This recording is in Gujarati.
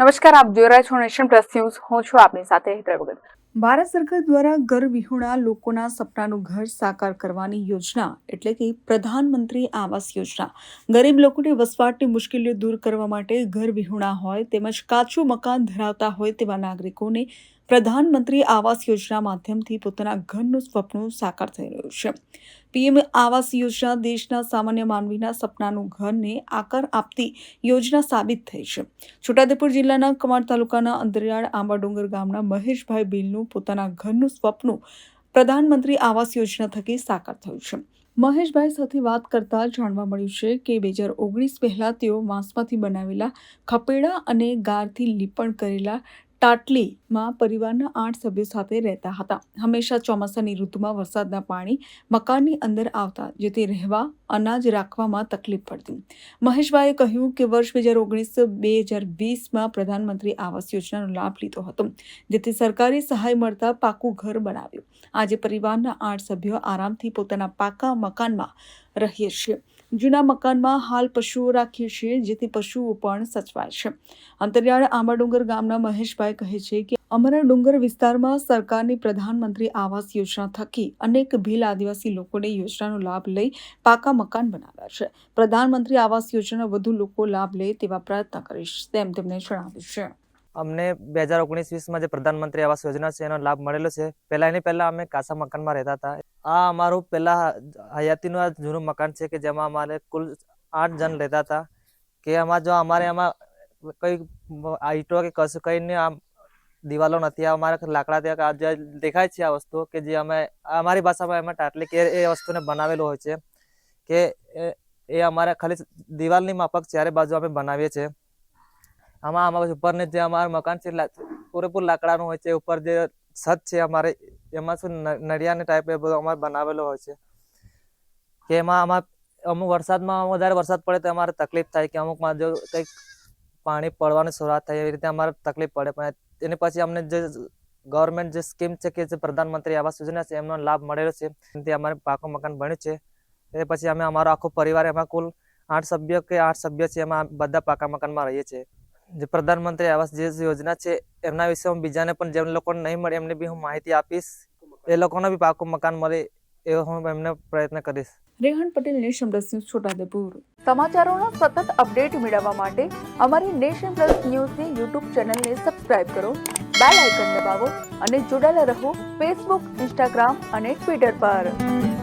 નમસ્કાર, આપ જોઈ રહ્યા છો નેશન પ્લસ ન્યૂઝ. હું છું આપની સાથે હેતર ભારત સરકાર દ્વારા ઘર વિહોણા લોકોના સપનાનું ઘર સાકાર કરવાની યોજના, એટલે કે પ્રધાનમંત્રી આવાસ યોજના. ગરીબ લોકોની વસવાટની મુશ્કેલીઓ દૂર કરવા માટે ઘર વિહોણા હોય, તેમજ કાચું મકાન ધરાવતા હોય તેવા નાગરિકોને પ્રધાનમંત્રી આવાસ યોજના માધ્યમથી પોતાના ઘરનું સ્વપ્ન સાકાર થઈ રહ્યું છે. પીએમ આવાસ યોજના દેશના સામાન્ય માનવીના સપનાનું ઘરને આકાર આપતી યોજના સાબિત થઈ છે. છોટાઉદેપુર જિલ્લાના કમાડ તાલુકાના અંતરિયાળ આંબાડુંગર ગામના મહેશભાઈ બિલનું પોતાના ઘરનું સ્વપ્ન પ્રધાનમંત્રી આવાસ યોજના થકી સાકાર થયું છે. મહેશભાઈ સાથે વાત કરતા જાણવા મળ્યું છે કે બે હજાર ઓગણીસ પહેલાં તેઓ વાંસમાંથી બનાવેલા ખપેડા અને ગારથી લીપણ કરેલા ટાટલીમાં પરિવારના આઠ સભ્યો સાથે રહેતા હતા. હંમેશા ચોમાસાની ઋતુમાં વરસાદના પાણી મકાનની અંદર આવતા, જેથી રહેવા, અનાજ રાખવામાં તકલીફ પડતી. મહેશભાઈએ કહ્યું કે વર્ષ બે હજાર ઓગણીસ બે હજાર વીસમાં પ્રધાનમંત્રી આવાસ યોજનાનો લાભ લીધો હતો, જેથી સરકારી સહાય મળતા પાકું ઘર બનાવ્યું. આજે પરિવારના આઠ સભ્યો આરામથી પોતાના પાકા મકાનમાં રહીએ છીએ જૂના મકાનમાં હાલ પશુઓ રાખીએ છીએ, જેથી પશુઓ પણ સચવાય છે. અંતરિયાળ આંબાડુંગર ગામના મહેશભાઈ કહે છે કે, અમારા ડુંગર વિસ્તારમાં સરકારની પ્રધાનમંત્રી આવાસ યોજના થકી અનેક ભીલ આદિવાસી લોકોને યોજનાનો લાભ લઈ પાકા મકાન બનાવ્યા છે. પ્રધાનમંત્રી આવાસ યોજના વધુ લોકો લાભ લે તેવા પ્રયત્ન કરીશ, તેમ તેમણે જણાવ્યું છે. અમને બે હજાર ઓગણીસ વીસમાં જે પ્રધાનમંત્રી આવાસ યોજના છે, એનો લાભ મળેલો છે. પહેલા એની પહેલા અમે કાસા મકાનમાં રહેતા હતા. આ અમારું પહેલાં હયાતીનું આ જૂનું મકાન છે કે જેમાં અમારે કુલ આઠ જણ રહેતા હતા. કે આમાં જો અમારે આમાં કંઈ આઈટો કે કશું કંઈ નહીં આમ દિવાલો નથી. આ અમારે લાકડા ત્યાં જે દેખાય છે આ વસ્તુ કે જે અમે અમારી ભાષામાં એમાં ટાટલી કે એ વસ્તુને બનાવેલું હોય છે. કે એ અમારે ખાલી દિવાલની માફક ચારે બાજુ અમે બનાવીએ છીએ. આમાં આમાં ઉપરને જે અમારું મકાન છે પૂરેપૂર લાકડાનું હોય છે, ઉપર જે છત છે, અમારે એમાં શું ન- નળિયાની ટાઈપ એ બધું અમારે બનાવેલો હોય છે. કે એમાં આમાં અમુક વરસાદમાં વધારે વરસાદ પડે તો અમારે તકલીફ થાય કે અમુકમાં જો કંઈક પાણી પડવાની શરૂઆત થાય એવી રીતે અમારે તકલીફ પડે. પણ એની પછી અમને જે ગવર્મેન્ટ જે સ્કીમ છે કે જે પ્રધાનમંત્રી આવાસ યોજના છે, એમનો લાભ મળેલો છે. તે અમારે પાકો મકાન બન્યું છે. એ પછી અમે અમારો આખો પરિવાર એમાં કુલ આઠ સભ્ય કે આઠ સભ્ય છે, એમાં બધા પાકા મકાનમાં રહીએ છીએ. જે પ્રધાનમંત્રી આવાસ જે યોજના છે, એમના વિશે હું બીજાને પણ જેમ લોકોને નહીં મળે એમને બી હું માહિતી આપીશ. એ લોકોને બી પાકું મકાન મળે એવો હું એમને પ્રયત્ન કરીશ. Rehan Patel nation plus news, Chhotaudepur. સમાચારોના સતત અપડેટ મેળવવા માટે અમારી નેશન પ્લસ ન્યૂઝની યુટ્યુબ ચેનલને સબસ્ક્રાઇબ કરો, બેલ આઇકન દબાવો અને જોડાયેલા રહો ફેસબુક, ઇન્સ્ટાગ્રામ અને ટ્વિટર પર.